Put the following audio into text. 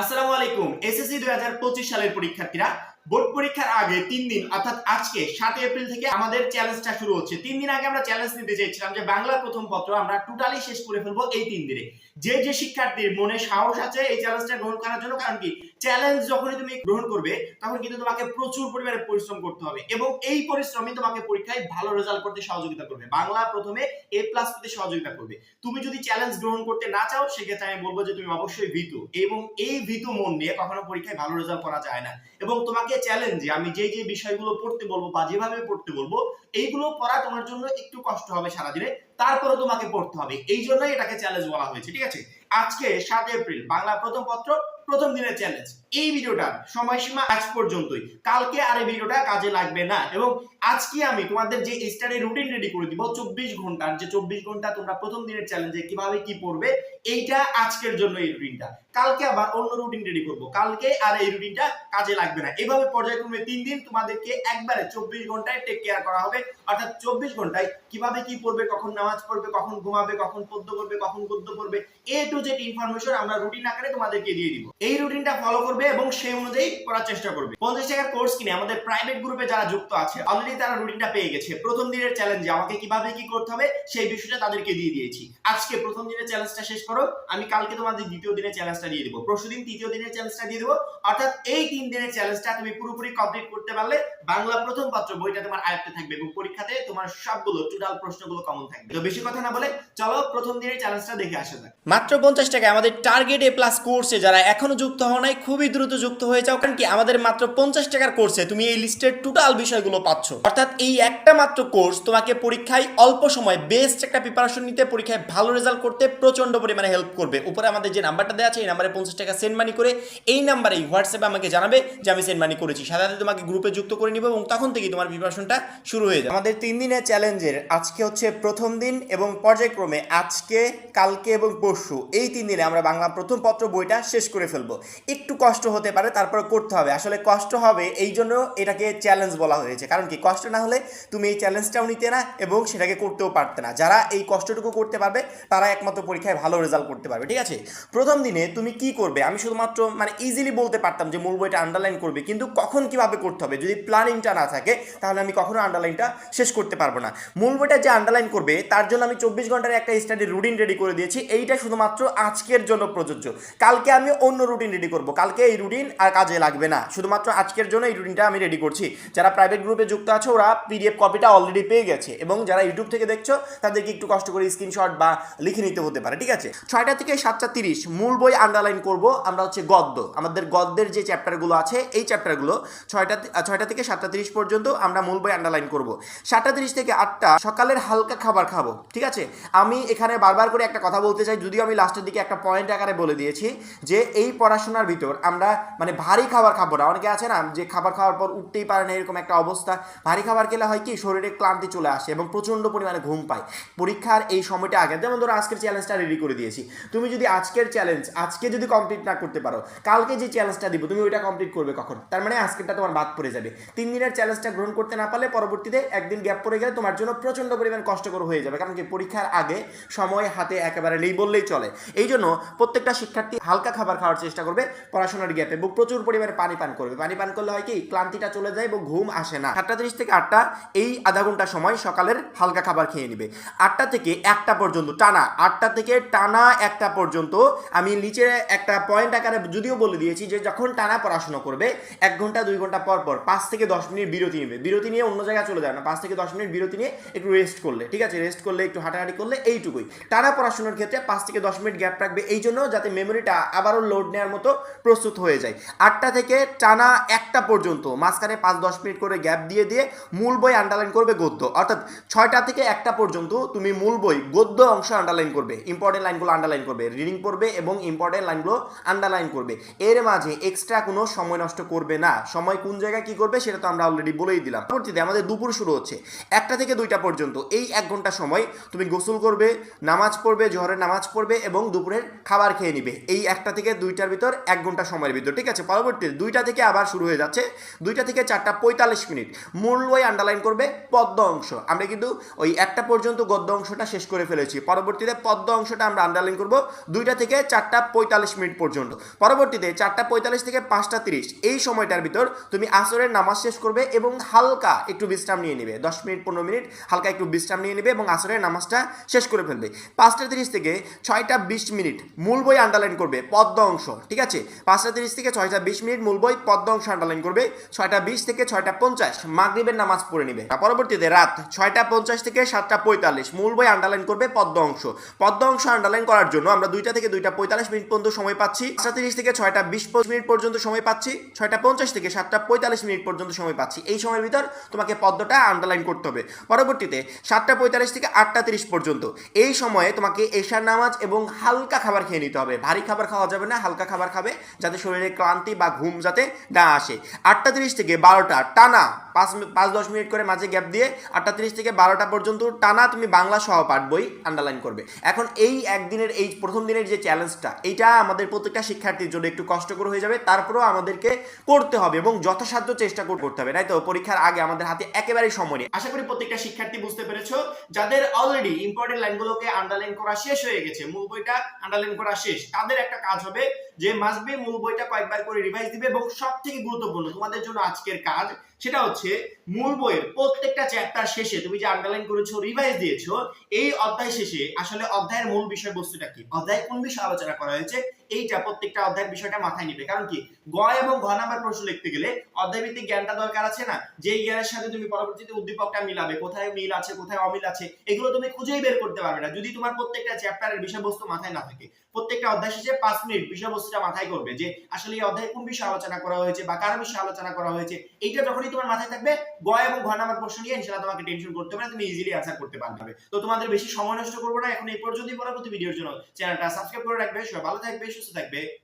আসসালামু আলাইকুম। এসএসসি দুই হাজার পঁচিশ সালের পরীক্ষার্থীরা, বোর্ড পরীক্ষার আগে তিন দিন, অর্থাৎ আজকে সাত এপ্রিল থেকে আমাদের চ্যালেঞ্জটা শুরু হচ্ছে। তিন দিন আগে আমরা চ্যালেঞ্জ নিতে চেয়েছিলাম যে বাংলা প্রথম পত্র আমরা টোটালি শেষ করে ফেলব এই তিন দিনে। যে যে শিক্ষার্থীর মনে সাহস আছে এই চ্যালেঞ্জটা গ্রহণ করার জন্য, কারণ কি চ্যালেঞ্জ যখনই তুমি গ্রহণ করবে, তখন কিন্তু তোমাকে প্রচুর পরিমাণে পরিশ্রম করতে হবে এবং এই পরিশ্রমই তোমাকে পরীক্ষায় ভালো রেজাল্ট করতে সহযোগিতা করবে। বাংলা প্রথমে এ প্লাস পেতে সহযোগিতা করবে। তুমি যদি চ্যালেঞ্জ গ্রহণ করতে না চাও, সেক্ষেত্রে আমি বলব যে তুমি অবশ্যই ভীতু এবং এই ভীতু মন নিয়ে কখনো পরীক্ষায় ভালো রেজাল্ট করা যায় না। এবং তোমাকে চ্যালেঞ্জে আমি যে যে বিষয়গুলো পড়তে বলব বা যেভাবে পড়তে বলব, এইগুলো পড়া তোমার জন্য একটু কষ্ট হবে সারাদিনে। তারপরে তোমাকে পড়তে হবে। এই জন্যই এটাকে চ্যালেঞ্জ বলা হয়েছে, ঠিক আছে? আজকে সাত এপ্রিল, বাংলা প্রথম পত্র প্রথম দিনের চ্যালেঞ্জ এই ভিডিওটা সময়সীমা আজ পর্যন্তই। কালকে আর এই ভিডিওটা কাজে লাগবে না। এবং আজকে আমি তোমাদের যে স্টাডি রুটিন রেডি করে দিব, চব্বিশ ঘণ্টার যে চব্বিশ ঘণ্টা তোমরা প্রথম দিনের চ্যালেঞ্জে কীভাবে কি পড়বে, এইটা আজকের জন্য এই রুটিনটা কালকে আবার অন্য রুটিন রেডি করব। কালকে আর এই রুটিনটা কাজে লাগবে না। এভাবে পর্যায়ক্রমে তিন দিন তোমাদেরকে একবারে চব্বিশ ঘন্টায় টেক কেয়ার করা হবে। অর্থাৎ চব্বিশ ঘন্টায় কীভাবে কি পড়বে, কখন নামাজ পড়বে, কখন ঘুমাবে, কখন পদ্য করবে, কখন গদ্য করবে এ টু জেড ইনফরমেশন আমরা রুটিন আকারে তোমাদেরকে দিয়ে দিব। এই রুটিনটা ফলো করবে এবং সেই অনুযায়ী করার চেষ্টা করবে। পঞ্চাশ টাকার কোর্স কিনে আমাদের প্রাইভেট গ্রুপে যারা যুক্ত আছে অলরেডি তারা রুটিনটা পেয়ে গেছে। প্রথম দিনের চ্যালেঞ্জে আমাকে কীভাবে কি করতে হবে, সেই বিষয়টা তাদেরকে দিয়ে দিয়েছি। আজকে প্রথম দিনের চ্যালেঞ্জটা শেষ করো। আমি কালকে তোমাদের দ্বিতীয় দিনের চ্যালেঞ্জটা দিয়ে দেবো। পরশু দিন তৃতীয় দিনের চ্যালেঞ্জটা দিয়ে দেবো। অর্থাৎ এই তিন দিনের চ্যালেঞ্জটা তুমি পুরোপুরি কমপ্লিট করতে পারলে বাংলা প্রথম পত্র বইটা তোমার আয়ত্তে থাকবে এবং পরীক্ষাতে তোমার সবগুলো টোটাল প্রশ্নগুলো কমন থাকবে। তো বেশি কথা না বলে চলো প্রথম দিনের চ্যালেঞ্জটা দেখে আসা যাক। মাত্র পঞ্চাশ টাকা আমাদের টার্গেট এ প্লাস কোর্সে যারা এখনও যুক্ত হও নাই, খুবই দ্রুত যুক্ত হয়ে যাও, কারণ কি আমাদের মাত্র পঞ্চাশ টাকার কোর্সে তুমি এই লিস্টের টোটাল বিষয়গুলো পাচ্ছ। অর্থাৎ এই একটা মাত্র কোর্স তোমাকে পরীক্ষায় অল্প সময় বেস্ট একটা প্রিপারেশন নিতে, পরীক্ষায় ভালো রেজাল্ট করতে প্রচণ্ড পরিমাণে হেল্প করবে। উপরে আমাদের যে নাম্বারটা দেওয়া আছে, এই নাম্বারে পঞ্চাশ টাকা সেন্ড মানি করে এই নাম্বারেই হোয়াটসঅ্যাপে আমাকে জানাবে যে আমি সেন্ড মানি করেছি। সাথে তোমাকে গ্রুপে যুক্ত করে নিব এবং তখন থেকেই তোমার প্রিপারেশনটা শুরু হয়ে যাবে। আমাদের তিন দিনের চ্যালেঞ্জের আজকে হচ্ছে প্রথম দিন এবং পর্যায়ক্রমে আজকে, কালকে এবং পরশু এই তিন দিনে আমরা বাংলা প্রথম পত্র বইটা শেষ করে ফেলব। একটু কষ্ট হতে পারে, তারপর করতে হবে। আসলে কষ্ট হবে এই জন্য এটাকে চ্যালেঞ্জ বলা হয়েছে। কারণ কি? কষ্ট না হলে তুমি এই চ্যালেঞ্জটাও নিতে না এবং সেটাকে করতেও পারতে না। যারা এই কষ্টটুকু করতে পারবে, তারা একমাত্র পরীক্ষায় ভালো রেজাল্ট করতে পারবে। ঠিক আছে? প্রথম দিনে তুমি কি করবে? আমি শুধুমাত্র মানে ইজিলি বলতে পারতাম যে মূল বইটা আন্ডারলাইন করবে, কিন্তু কখন কীভাবে করতে হবে? যদি প্ল্যানিংটা না থাকে, তাহলে আমি কখনো আন্ডারলাইনটা শেষ করতে পারব না। মূল বইটা যে আন্ডারলাইন করবে, তার জন্য আমি চব্বিশ ঘণ্টার একটা স্টাডি রুটিন রেডি করে দিয়েছি। এইটা শুধুমাত্র আজকের জন্য প্রযোজ্য। কালকে আমি অন্য রুটিন রেডি করব। কালকে এই রুটিন আর কাজে লাগবে না। শুধুমাত্র আজকের জন্য এই রুটিনটা আমি রেডি করছি। যারা প্রাইভেট গ্রুপে যুক্ত আছে, ওরা পিডিএফ কপিটা অলরেডি পেয়ে গেছে। এবং যারা ইউটিউব থেকে দেখছ, তাদেরকে একটু কষ্ট করে স্ক্রিনশট বা লিখে নিতে হতে পারে, ঠিক আছে? ছয়টা থেকে সাতটা তিরিশ, মূল বই আন্ডারলাইন করব, আমরা হচ্ছে গদ্য। আমাদের গদ্যের যে চ্যাপ্টারগুলো আছে, এই চ্যাপ্টারগুলো ছয়টা ছয়টা থেকে সাতটা তিরিশ পর্যন্ত আমরা মূল বই আন্ডারলাইন করব। সাতটা তিরিশ থেকে আটটা সকালের হালকা খাবার খাব, ঠিক আছে? আমি এখানে বারবার করে একটা কথা বলতে চাই, যদিও আমি লাস্টের দিকে একটা পয়েন্ট আকারে বলে দিয়েছি যে, এই পড়াশোনার ভিতর আমরা মানে ভারী খাবার খাব না। অনেকে আছে না, যে খাবার খাওয়ার পর উঠতেই পারে না, এরকম একটা অবস্থা। ভারী খাবার খেলে হয় কি, শরীরে ক্লান্তি চলে আসে এবং প্রচণ্ড পরিমাণে ঘুম পায়। পরীক্ষার এই সময়টা আগে, যেমন ধরো আজকের চ্যালেঞ্জটা রেডি করে দিয়েছি। তুমি যদি আজকের চ্যালেঞ্জ আজকে যদি কমপ্লিট না করতে পারো, কালকে যে চ্যালেঞ্জটা দিব, তুমি ওইটা কমপ্লিট করবে কখন? তার মানে আজকেরটা তোমার বাদ পড়ে যাবে। তিন দিনের চ্যালেঞ্জটা গ্রহণ করতে না পারলে পরবর্তীতে একদিন গ্যাপ পড়ে গেলে তোমার জন্য প্রচণ্ড পরিমাণ কষ্টকর হয়ে যাবে। কারণ কি? পরীক্ষার আগে সময় হাতে একেবারে নেই বললেই চলে। এই জন্য প্রত্যেকটা শিক্ষার্থী হালকা খাবার খাওয়ার চেষ্টা করবে পড়াশোনার গ্যাপে এবং প্রচুর পরিমাণে পানি পান করবে। পানি পান করলে হয় কি? ক্লান্তিটা চলে যায় এবং ঘুম আসে না। সাতটা তিরিশ থেকে আটটা, এই আধা ঘণ্টা সময় সকালের হালকা খাবার খেয়ে নিবে। আটটা থেকে একটা পর্যন্ত, টানা, আটটা থেকে টানা একটা পর্যন্ত আমি নিচে একটা পয়েন্ট আকারে যদিও বলে দিয়েছি যে যখন টানা পড়াশোনা করবে, এক ঘণ্টা, দুই ঘণ্টা পর পর পাঁচ থেকে দশ মিনিট বিরতি নেবে। বিরতি নিয়ে অন্য জায়গায় চলে যায় না। পাঁচ থেকে দশ মিনিট বিরতি নিয়ে একটু রেস্ট করলে, ঠিক আছে? রেস্ট করলে, একটু হাঁটাহাঁটি করলে এইটুকুই। টানা পড়াশোনার ক্ষেত্রে পাঁচ থেকে দশ মিনিট গ্যাপ রাখবে। এই জন্য যাতে মেমোরিটা আবারও লোড নেওয়ার মতো প্রস্তুত হয়ে যায়। আটটা থেকে টানা একটা পর্যন্ত, মাঝখানে পাঁচ দশ মিনিট করে গ্যাপ দিয়ে দিয়ে মূল বই আন্ডারলাইন করবে গদ্য। অর্থাৎ ছয়টা থেকে একটা পর্যন্ত তুমি মূল বই গদ্য অংশ আন্ডারলাইন করবে। ইম্পর্টেন্ট লাইনগুলো আন্ডারলাইন করবে। রিডিং পড়বে এবং ইম্পর্টেন্ট লাইনগুলো আন্ডারলাইন করবে। এর মাঝে এক্সট্রা কোনো সময় নষ্ট করবে না। সময় কোন জায়গায় কি করবে সেটা তো আমরা অলরেডি বলেই দিলাম। পরবর্তীতে আমাদের দুপুর শুরু হচ্ছে। একটা থেকে দুইটা পর্যন্ত এই এক ঘণ্টা সময় তুমি গোসল করবে, নামাজ পড়বে, জোহরের নামাজ পড়বে এবং দুপুরের খাবার খেয়ে নিবে। এই একটা থেকে দুইটার ভিতর এক ঘণ্টা সময়ের ভিতর, ঠিক আছে? পরবর্তীতে দুইটা থেকে আবার শুরু হয়ে যাচ্ছে। দুইটা থেকে চারটা পঁয়তাল্লিশ মিনিট। মূল বই আন্ডারলাইন করবে পদ্ম অংশ। আমরা কিন্তু ওই একটা পর্যন্ত গদ্য অংশটা শেষ করে ফেলেছি। পরবর্তীতে পদ্ম অংশটা আমরা আন্ডারলাইন করব। দুইটা থেকে চারটা পঁয়তাল্লিশ মিনিট পর্যন্ত। পরবর্তীতে চারটা পঁয়তাল্লিশ থেকে পাঁচটা তিরিশ, এই সময়টার ভিতর তুমি আসরের নামাজ শেষ করবে এবং হালকা একটু বিশ্রাম নিয়ে নেবে। দশ মিনিট, পনেরো মিনিট হালকা একটু বিশ্রাম নিয়ে নেবে এবং আসরের নামাজটা শেষ করে ফেলবে। পাঁচটা তিরিশ থেকে ছয়টা বিশ মিনিট মূল বই আন্ডারলাইন করবে, পদ্ম অংশ, ঠিক আছে? পাঁচটা তিরিশ থেকে ছয়টা বিশ মিনিট মূল বই পদ্ম অংশ আন্ডারলাইন করবে, ছয়টা বিশ থেকে ছয়টা পঞ্চাশ মাগরিবের নামাজ পড়ে নেবে। পরবর্তীতে রাত ছয়টা পঞ্চাশ থেকে সাতটা পঁয়তাল্লিশ মূল বই আন্ডারলাইন করবে পদ্ম অংশ। পদ্ম অংশ আন্ডারলাইন করার জন্য আমরা দুইটা থেকে দুইটা পঁয়তাল্লিশ মিনিট পর্যন্ত সময় পাচ্ছি। পাঁচটা তিরিশ থেকে ছয়টা বিশ মিনিট পর্যন্ত সময় পাচ্ছি। ছয়টা পঞ্চাশ থেকে সাতটা পঁয়তাল্লিশ মিনিট পর্যন্ত সময় পাচ্ছি। এই সময়ের ভিতর তোমাকে পদ্মটা আন্ডারলাইন করতে হবে। পরবর্তীতে সাতটা পঁয়তাল্লিশ থেকে আটটা তিরিশ পর্যন্ত। এই সময়ে তোমাকে এশার নামাজ এবং হালকা খাবার খেয়ে নিতে হবে। ভারী খাবার খাওয়া যাবে না, হালকা খাবার খাবে যাতে শরীরে ক্লান্তি বা ঘুম যাতে না আসে। আটটা তিরিশ থেকে বারোটা, টানা পাঁচ পাঁচ দশ মিনিট করে মাঝে গ্যাপ দিয়ে আটটা তিরিশ থেকে বারোটা পর্যন্ত টানা তুমি বাংলা সহ পাঠ বই আন্ডারলাইন করবে। এখন এই একদিনের, এই প্রথম দিনের যে চ্যালেঞ্জটা এইটা আমাদের প্রত্যেকটা শিক্ষার্থীর জন্য একটু কষ্টকর হয়ে যাবে, তারপরেও আমাদেরকে করতে হবে এবং যথাসাধ্য চেষ্টা করে, করতে হবে, তাই তো? পরীক্ষার আগে আমাদের হাতে একেবারেই সময় নেই। আশা করি প্রত্যেকটা শিক্ষার্থী বুঝতে পেরেছ, যাদের অলরেডি ইম্পর্টেন্ট লাইনগুলোকে আন্ডারলাইন করা শেষ হয়ে গেছে, মূল বইটা আন্ডারলাইন করা শেষ, তাদের একটা কাজ হবে যে মাসবে মূল বইটা কয়েকবার করে রিভাইজ দিবে এবং সব থেকে গুরুত্বপূর্ণ তোমাদের জন্য আজকের কাজ, সেটা হচ্ছে মূল বইয়ের প্রত্যেকটা চ্যাপ্টার শেষে তুমি যে আন্ডারলাইন করেছ রিভাইজ দিয়েছ, এই অধ্যায় শেষে আসলে অধ্যায়ের মূল বিষয়বস্তুটা কি? অধ্যায় কোন বিষয়ে আলোচনা করা হয়েছে? এইটা প্রত্যেকটা অধ্যায়ের বিষয়টা মাথায় নিবে। কারণ কি? গ এবং ঘ নাম্বার প্রশ্ন লিখতে গেলে অধ্যায় ভিত্তিক জ্ঞানটা দরকার আছে না? যে জ্ঞানের সাথে তুমি পরবর্তীতে উদ্দীপকটা মিলাবে, কোথায় মিল আছে, কোথায় অমিল আছে, এগুলো তুমি খুঁজেই বের করতে পারবে না। যদি তোমার প্রত্যেকটা চ্যাপ্টারের বিষয়বস্তু মাথায় না থাকে, প্রত্যেকটা অধ্যায় শেষে পাঁচ মিনিট বিষয়বস্তুটা মাথায় করবে যে, আসলে এই অধ্যায়ে কোন বিষয়ে আলোচনা করা হয়েছে বা কার বিষয়ে আলোচনা করা হয়েছে, এইটা যখনই তোমার মাথায় থাকবে, গ এবং ঘ নাম্বার প্রশ্ন নিয়ে ইনশাআল্লাহ তোমাকে টেনশন করতে হবে না, তুমি ইজিলি অ্যান্সার করতে পারবে। তো তোমাদের বেশি সময় নষ্ট করব না, এখন এই পর্যন্তই। পরবর্তী ভিডিওর জন্য চ্যানেলটা সাবস্ক্রাইব করে রাখবে। সবাই ভালো থাকবে Sözleşmesi de bey